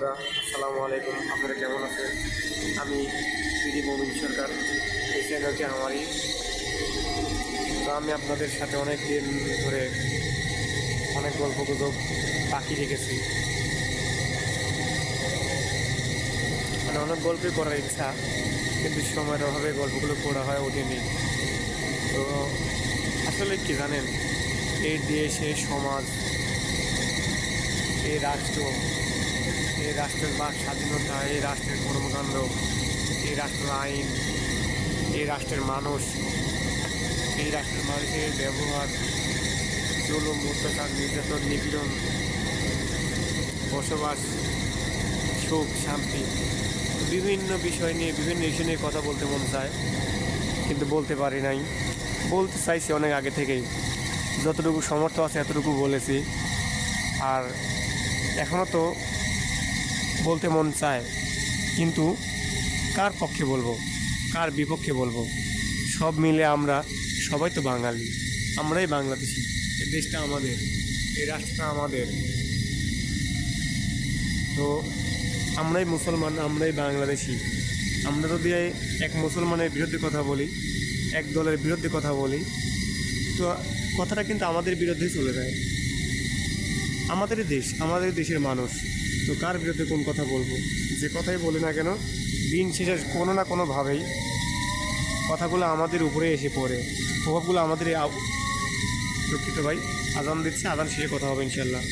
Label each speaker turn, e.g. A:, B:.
A: বন্ধুরা, আসসালামু আলাইকুম। আপনারা কেমন আছেন? আমি পিডি মমিন সরকার। এই চ্যানেলটি আমারই। তো আমি আপনাদের সাথে অনেক দিন ধরে অনেক গল্প গুজব বাকি রেখেছি। মানে অনেক গল্পই করার ইচ্ছা, কিন্তু সময়ের অভাবে গল্পগুলো পড়া হয় ওঠেনি। তো আসলে কি জানেন? এই দেশ, এই সমাজ, এই রাষ্ট্র এই রাষ্ট্রের বাক স্বাধীনতা, এই রাষ্ট্রের কর্মকাণ্ড, এই রাষ্ট্রের আইন, এই রাষ্ট্রের মানুষ, এই রাষ্ট্রের মানুষের ব্যবহার, জুলুম, অত্যাচার, নির্যাতন, নিপীড়ন, বসবাস, সুখ, শান্তি, বিভিন্ন বিষয় নিয়ে, বিভিন্ন ইস্যু নিয়ে কথা বলতে মন চায়, কিন্তু বলতে পারি নাই। বলতে চাইছি অনেক আগে থেকেই। যতটুকু সমর্থ আছে এতটুকু বলেছি। আর এখনও তো বলতে মন চায়। কিন্তু কার পক্ষে বলব? কার বিপক্ষে বলব? সব মিলে আমরা সবাই তো বাঙালি। আমরাই বাংলাদেশি। এই দেশটা আমাদের, এই রাষ্ট্রটা আমাদের। তো আমরাই মুসলমান, আমরাই বাংলাদেশি। আমরা যদি এক মুসলমানের বিরুদ্ধে কথা বলি, এক দলের বিরুদ্ধে কথা বলি, তো কথাটা কিন্তু আমাদের বিরুদ্ধে চলে যায়। আমাদেরই দেশ আমাদের দেশের মানুষ। তো কার বিরুদ্ধে কোন কথা বলব? যে কথাই বলি না কেন, দিন শেষে কোনো না কোনোভাবেই কথাগুলো আমাদের উপরে এসে পড়ে। প্রভাবগুলো আমাদের দুঃখিত ভাই। আজান দিচ্ছে আজান শেষে কথা হবে ইনশাল্লাহ।